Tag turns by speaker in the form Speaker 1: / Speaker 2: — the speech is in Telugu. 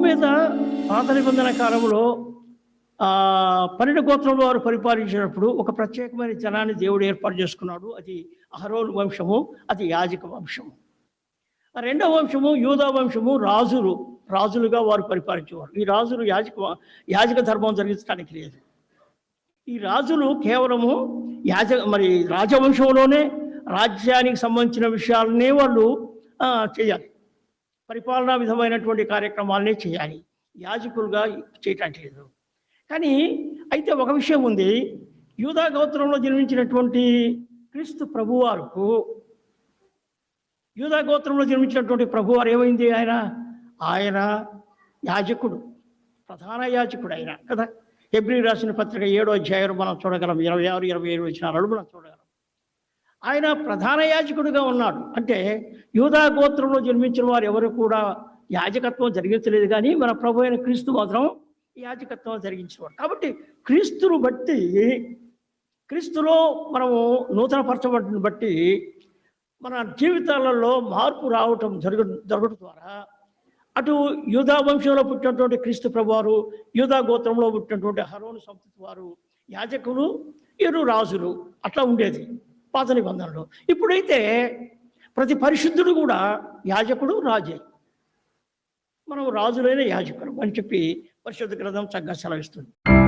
Speaker 1: భూమి మీద పాత నిబంధన కాలంలో ఆ, పన్నెండు గోత్రంలో వారు పరిపాలించినప్పుడు ఒక ప్రత్యేకమైన జనాన్ని దేవుడు ఏర్పాటు చేసుకున్నాడు. అది అహరోన్ వంశము అది యాజక వంశము. ఆ రెండవ వంశము యూదా వంశము రాజులు రాజులుగా వారు పరిపాలించేవారు. ఈ రాజులు యాజక యాజక ధర్మం జరిగించడానికి లేదు. ఈ రాజులు కేవలము యాజ మరి రాజవంశంలోనే రాజ్యానికి సంబంధించిన విషయాలనే వాళ్ళు చేయాలి. పరిపాలనా విధమైనటువంటి కార్యక్రమాలనే చేయాలి. యాజకులుగా చేయటానికి లేదు. కానీ అయితే ఒక విషయం ఉంది. యూదా గోత్రంలో జన్మించినటువంటి క్రీస్తు ప్రభువారుకు యూదా గోత్రంలో జన్మించినటువంటి ప్రభువారు ఏమైంది ఆయన? ఆయన యాజకుడు ప్రధాన యాజకుడు ఆయన కదా. ఎబ్రి రాసిన పత్రిక ఏడో అధ్యాయం మనం చూడగలం. ఇరవై ఆరు ఇరవై ఏడు వచ్చినారు మనం చూడగలం. ఆయన ప్రధాన యాజకుడిగా ఉన్నాడు. అంటే యూదా గోత్రంలో జన్మించిన వారు ఎవరు కూడా యాజకత్వం జరిగించలేదు కానీ మన ప్రభు అయిన క్రీస్తు మాత్రం యాజకత్వం జరిగించేవాడు. కాబట్టి క్రీస్తును బట్టి క్రీస్తులో మనము నూతన పరచబడిని బట్టి మన జీవితాలలో మార్పు రావటం జరుగు జరగడం ద్వారా అటు యూదా వంశంలో పుట్టినటువంటి క్రీస్తు ప్రభువారు యూదా గోత్రంలో పుట్టినటువంటి హరోను సంతతి వారు యాజకులు ఇరు రాజులు అట్లా ఉండేది. పాత నిబంధనలు. ఇప్పుడైతే ప్రతి పరిశుద్ధుడు కూడా యాజకుడు రాజే. మనం రాజులైన యాజకుడు అని చెప్పి పరిశుద్ధ గ్రంథం చక్కగా సెలవిస్తుంది.